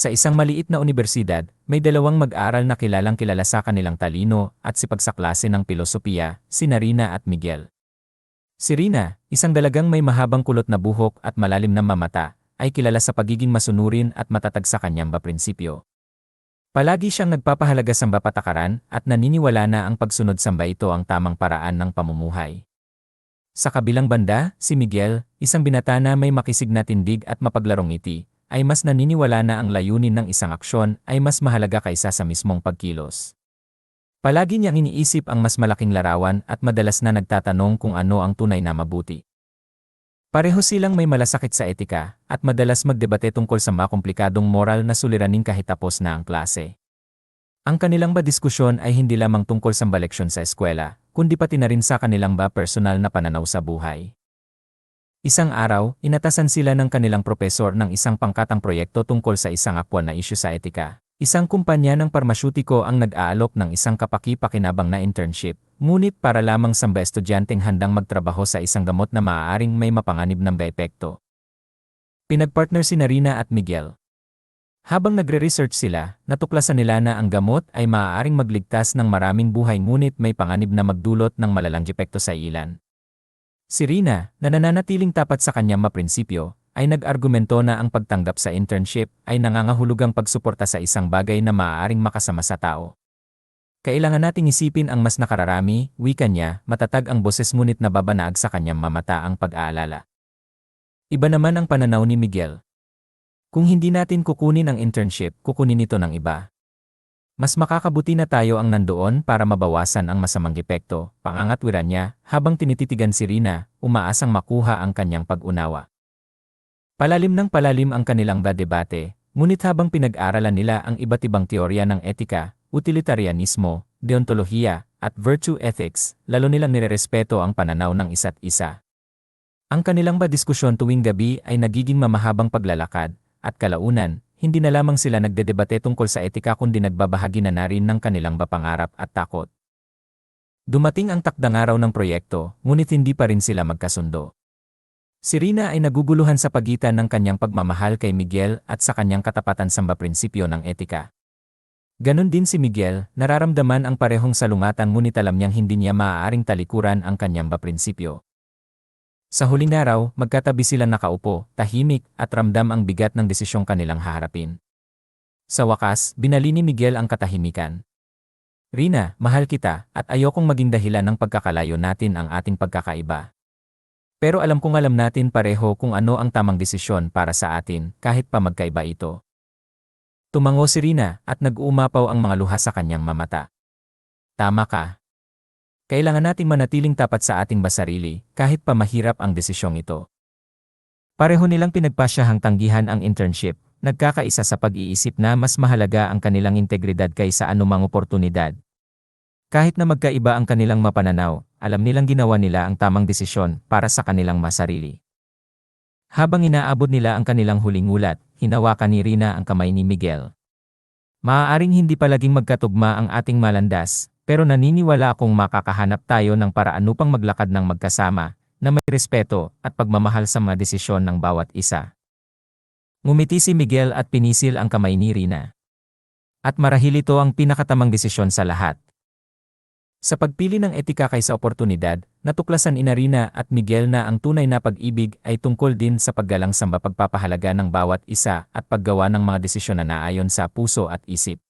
Sa isang maliit na universidad, may dalawang mag-aaral na kilalang kilala sa kanilang talino at sipagsaklase ng pilosopiya, si Narina at Miguel. Si Rina, isang dalagang may mahabang kulot na buhok at malalim na mamata, ay kilala sa pagiging masunurin at matatag sa kanyang prinsipyo. Palagi siyang nagpapahalaga sa patakaran at naniniwala na ang pagsunod samba ito ang tamang paraan ng pamumuhay. Sa kabilang banda, si Miguel, isang binata na may makisig na tindig at mapaglarong ngiti, ay mas naniniwala na ang layunin ng isang aksyon ay mas mahalaga kaysa sa mismong pagkilos. Palagi niyang iniisip ang mas malaking larawan at madalas na nagtatanong kung ano ang tunay na mabuti. Pareho silang may malasakit sa etika at madalas magdebate tungkol sa makomplikadong moral na suliranin kahit tapos na ang klase. Ang kanilang ba diskusyon ay hindi lamang tungkol sa baleksyon sa eskwela, kundi pati na rin sa kanilang ba personal na pananaw sa buhay. Isang araw, inatasan sila ng kanilang propesor ng isang pangkatang proyekto tungkol sa isang akwan na isyu sa etika. Isang kumpanya ng parmasyutiko ang nag-aalok ng isang kapaki-pakinabang na internship, ngunit para lamang sa mga estudyanteng handang magtrabaho sa isang gamot na maaaring may mapanganib ng epekto. Pinagpartner si Narina at Miguel. Habang nagre-research sila, natuklasan nila na ang gamot ay maaaring magligtas ng maraming buhay ngunit may panganib na magdulot ng malalang epekto sa ilan. Si Rina, na nananatiling tapat sa kanyang maprinsipyo, ay nag-argumento na ang pagtanggap sa internship ay nangangahulugang pagsuporta sa isang bagay na maaaring makasama sa tao. Kailangan nating isipin ang mas nakararami, wika niya, matatag ang boses ngunit nababanaag sa kanyang mamata ang pag-aalala. Iba naman ang pananaw ni Miguel. Kung hindi natin kukunin ang internship, kukunin ito ng iba. Mas makakabuti na tayo ang nandoon para mabawasan ang masamang epekto, pangangatwiran niya, habang tinititigan si Rina, umaasang makuha ang kanyang pag-unawa. Palalim ng palalim ang kanilang debate, ngunit habang pinag-aralan nila ang iba't ibang teorya ng etika, utilitarianismo, deontolohiya, at virtue ethics, lalo nilang nirerespeto ang pananaw ng isa't isa. Ang kanilang ba diskusyon tuwing gabi ay nagiging mamahabang paglalakad, at kalaunan, hindi na lamang sila nagdedebate tungkol sa etika kundi nagbabahagi na na rin ng kanilang bapangarap at takot. Dumating ang takdang araw ng proyekto, ngunit hindi pa rin sila magkasundo. Si Rina ay naguguluhan sa pagitan ng kanyang pagmamahal kay Miguel at sa kanyang katapatan sa prinsipyo ng etika. Ganon din si Miguel, nararamdaman ang parehong salungatan ngunit alam niyang hindi niya maaaring talikuran ang kanyang prinsipyo. Sa huling araw, magkatabi sila nakaupo, tahimik, at ramdam ang bigat ng desisyong kanilang haharapin. Sa wakas, binali ni Miguel ang katahimikan. Rina, mahal kita, at ayokong maging dahilan ng pagkakalayo natin ang ating pagkakaiba. Pero alam kong alam natin pareho kung ano ang tamang desisyon para sa atin kahit pa magkaiba ito. Tumango si Rina at nag-uumapaw ang mga luha sa kanyang mamata. Tama ka. Kailangan nating manatiling tapat sa ating basarili kahit pa mahirap ang desisyong ito. Pareho nilang pinagpasyahang tanggihan ang internship, nagkakaisa sa pag-iisip na mas mahalaga ang kanilang integridad kaysa anumang oportunidad. Kahit na magkaiba ang kanilang mapananaw, alam nilang ginawa nila ang tamang desisyon para sa kanilang masarili. Habang inaabot nila ang kanilang huling ulat, hinawakan ni Rina ang kamay ni Miguel. Maaaring hindi palaging magkatugma ang ating malandas, pero naniniwala akong makakahanap tayo ng paraan upang maglakad ng magkasama, na may respeto at pagmamahal sa mga desisyon ng bawat isa. Ngumiti si Miguel at pinisil ang kamay ni Rina. At marahil ito ang pinakatamang desisyon sa lahat. Sa pagpili ng etika kaysa oportunidad, natuklasan Inarina at Miguel na ang tunay na pag-ibig ay tungkol din sa paggalang sa pagpapahalaga ng bawat isa at paggawa ng mga desisyon na naayon sa puso at isip.